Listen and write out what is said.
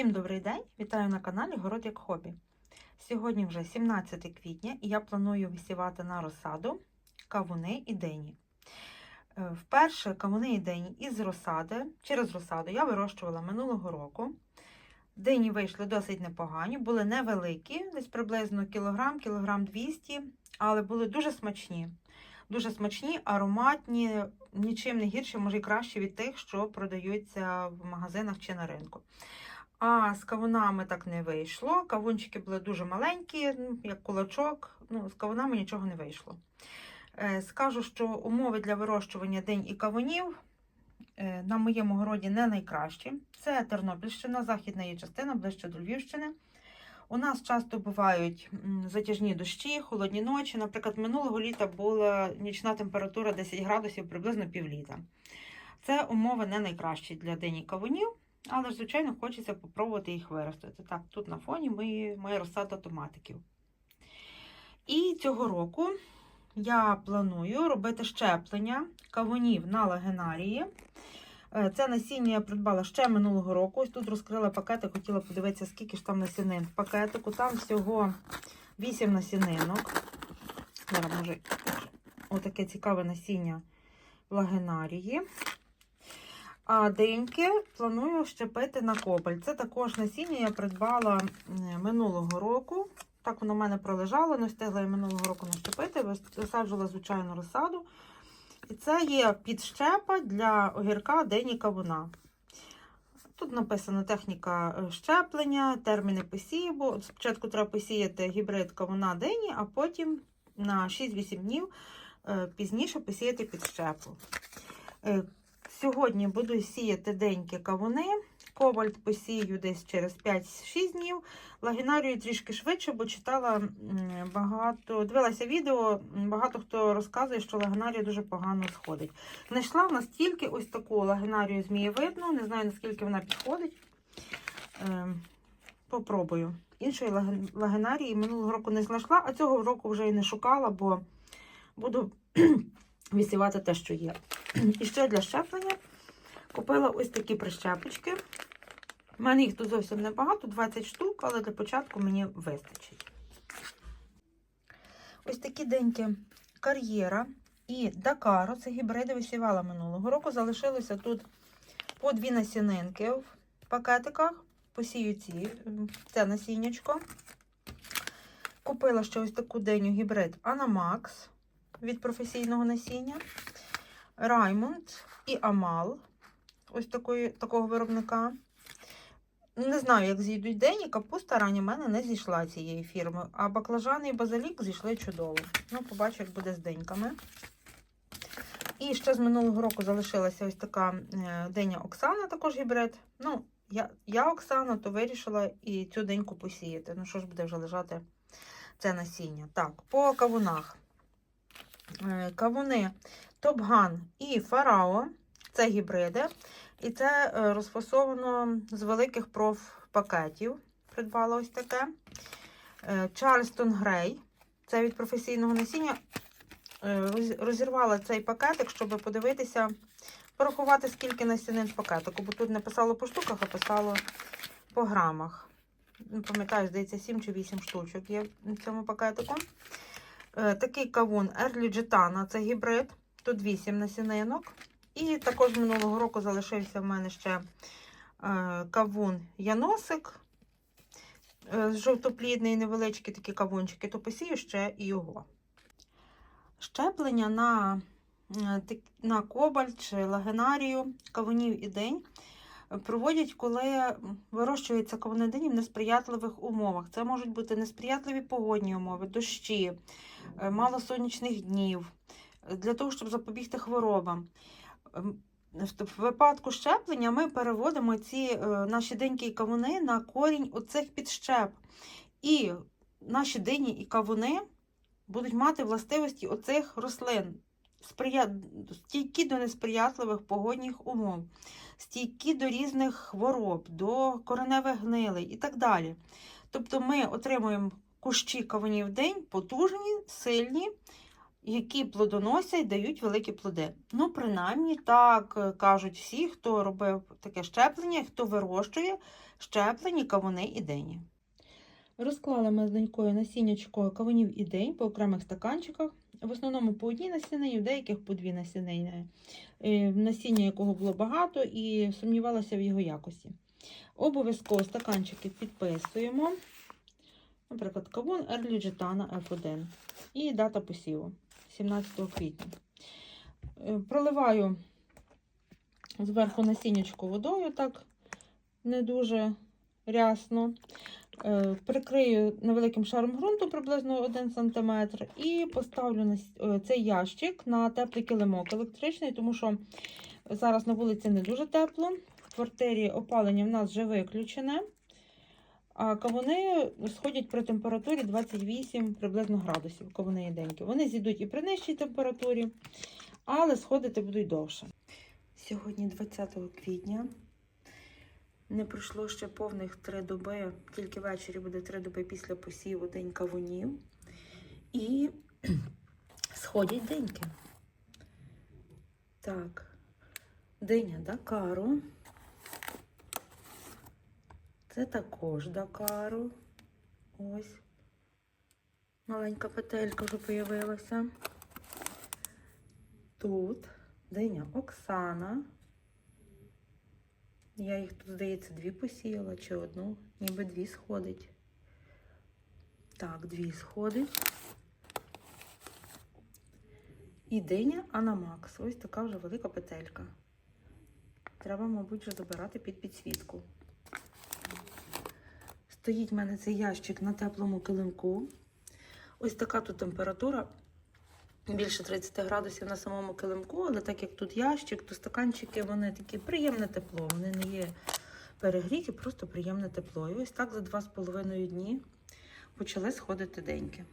Всім добрий день! Вітаю на каналі Город як хобі. Сьогодні вже 17 квітня і я планую висівати на розсаду кавуни і дині. Е, Вперше кавуни і дині із розсади, через розсаду я вирощувала минулого року. Дині вийшли досить непогані, були невеликі, десь приблизно кілограм, кілограм 200, але були дуже смачні. Дуже смачні, ароматні, нічим не гірші, може і краще від тих, що продаються в магазинах чи на ринку. А з кавунами так не вийшло. Кавунчики були дуже маленькі, ну, як кулачок. Ну, з кавунами нічого не вийшло. Е, Скажу, що умови для вирощування день і кавунів е, на моєму городі не найкращі. Це Тернопільщина, західна її частина, ближче до Львівщини. У нас часто бувають затяжні дощі, холодні ночі. Наприклад, минулого літа була нічна температура 10 градусів, приблизно півліта. Це умови не найкращі для дині кавунів, але звичайно, хочеться попробувати їх виростити. Так, тут на фоні мої, моя розсада томатиків. І цього року я планую робити щеплення кавунів на лагенарії. Е, Це насіння я придбала ще минулого року. Ось тут розкрила пакетик, хотіла подивитися, скільки ж там насінин в пакетику. Там всього 8 насінинок. Зараз може отаке цікаве насіння лагенарії. А деньки планую щепити на кобаль. Це також насіння я придбала минулого року. Так воно в мене пролежало, не встигла я минулого року нащепити, висаджувала звичайну розсаду. І це є підщепа для огірка дині кавуна. Тут написано техніка е, щеплення, терміни посіву. Спочатку треба посіяти гібрид кавуна дині, а потім на 6-8 днів е, пізніше посіяти підщепу. Сьогодні буду сіяти деньки кавуни. Ковальт посію десь через 5-6 днів. Лагінарію трішки швидше, бо читала багато, дивилася відео, багато хто розказує, що лагінарія дуже погано сходить. Знайшла в нас тільки ось таку лагінарію змієвидну, не знаю наскільки вона підходить. Ем, Попробую. Іншої лагінарії минулого року не знайшла, а цього року вже і не шукала, бо буду висівати те, що є. І ще для щеплення купила ось такі прищепочки. У мене їх тут зовсім небагато, 20 штук, але для початку мені вистачить. Ось такі деньки кар'єра і Дакаро, це гібриди висівала минулого року. Залишилося тут по дві насінинки в пакетиках. Посію ці, це насіннячко. Купила ще ось таку деню гібрид Anamax від професійного насіння. Раймонд і Амал. Ось такої, такого виробника. Не знаю, як зійдуть день, і капуста рані в мене не зійшла цієї фірми. А баклажани і базилік зійшли чудово. Ну, побачу, як буде з деньками. І ще з минулого року залишилася ось така е, деня Оксана, також гібрид. Ну, я, я Оксана, то вирішила і цю деньку посіяти. Ну, що ж буде вже лежати це насіння. Так, по кавунах. Е, Кавуни Топган і Фарао це гібриди. І це е, розфасовано з великих профпакетів. Придбала ось таке. Чарльстон Грей. Це від професійного насіння. Е, Розірвала цей пакетик, щоб подивитися, порахувати, скільки насінин в пакетику. Бо тут не писало по штуках, а писало по грамах. Не пам'ятаю, здається, 7 чи 8 штучок є в цьому пакетику. Е, Такий кавун Early Gitana, це гібрид. Тут 8 насінинок. І також минулого року залишився в мене ще е, кавун Яносик. Е, жовтоплідний, невеличкі такі кавунчики, то посію ще і його. Щеплення на, е, на кобальт чи лагенарію кавунів і день проводять, коли вирощується кавунидині в несприятливих умовах. Це можуть бути несприятливі погодні умови, дощі, мало сонячних днів, для того, щоб запобігти хворобам. Ем, В випадку щеплення ми переводимо ці е, наші деньки і кавуни на корінь оцих підщеп. І наші дині і кавуни будуть мати властивості оцих рослин, стійкі до несприятливих погодних умов, стійкі до різних хвороб, до кореневих гнилей і так далі. Тобто ми отримуємо кущі кавунів день потужні, сильні, які плодоносять, дають великі плоди. Ну, принаймні, так е, кажуть всі, хто робив таке щеплення, хто вирощує щеплені кавуни і дині. Розклали ми з донькою насіннячко кавунів і день по окремих стаканчиках. В основному по одній насінині, в деяких по дві насінини, е, насіння якого було багато, і сумнівалася в його якості. Обов'язково стаканчики підписуємо. Наприклад, кавун Ерліджетана F1 і дата посіву 17 квітня. Е, Проливаю зверху насіннячку водою, так не дуже рясно. Е, Прикрию невеликим шаром ґрунту приблизно 1 см і поставлю е, цей ящик на теплий килимок електричний, тому що зараз на вулиці не дуже тепло. В квартирі опалення в нас вже виключене. А кавуни сходять при температурі 28 приблизно градусів. Кавуни єденькі. Вони зійдуть і при нижчій температурі, але сходити будуть довше. Сьогодні 20 квітня. Не пройшло ще повних три доби, тільки ввечері буде три доби після посіву день кавунів. І сходять деньки. Так, диня Дакару. Це також Дакару. Ось. Маленька петелька вже появилася. Тут диня Оксана. Я їх тут, здається, дві посіяла чи одну, ніби дві сходить. Так, дві сходить. І диня Анамакс. Ось така вже велика петелька. Треба, мабуть, вже забирати під підсвітку. Стоїть в мене цей ящик на теплому килимку. Ось така тут температура. Більше 30 градусів на самому килимку, але так як тут ящик, то стаканчики вони такі приємне тепло. Вони не є перегріті, просто приємне тепло. І ось так за 2,5 дні почали сходити деньки.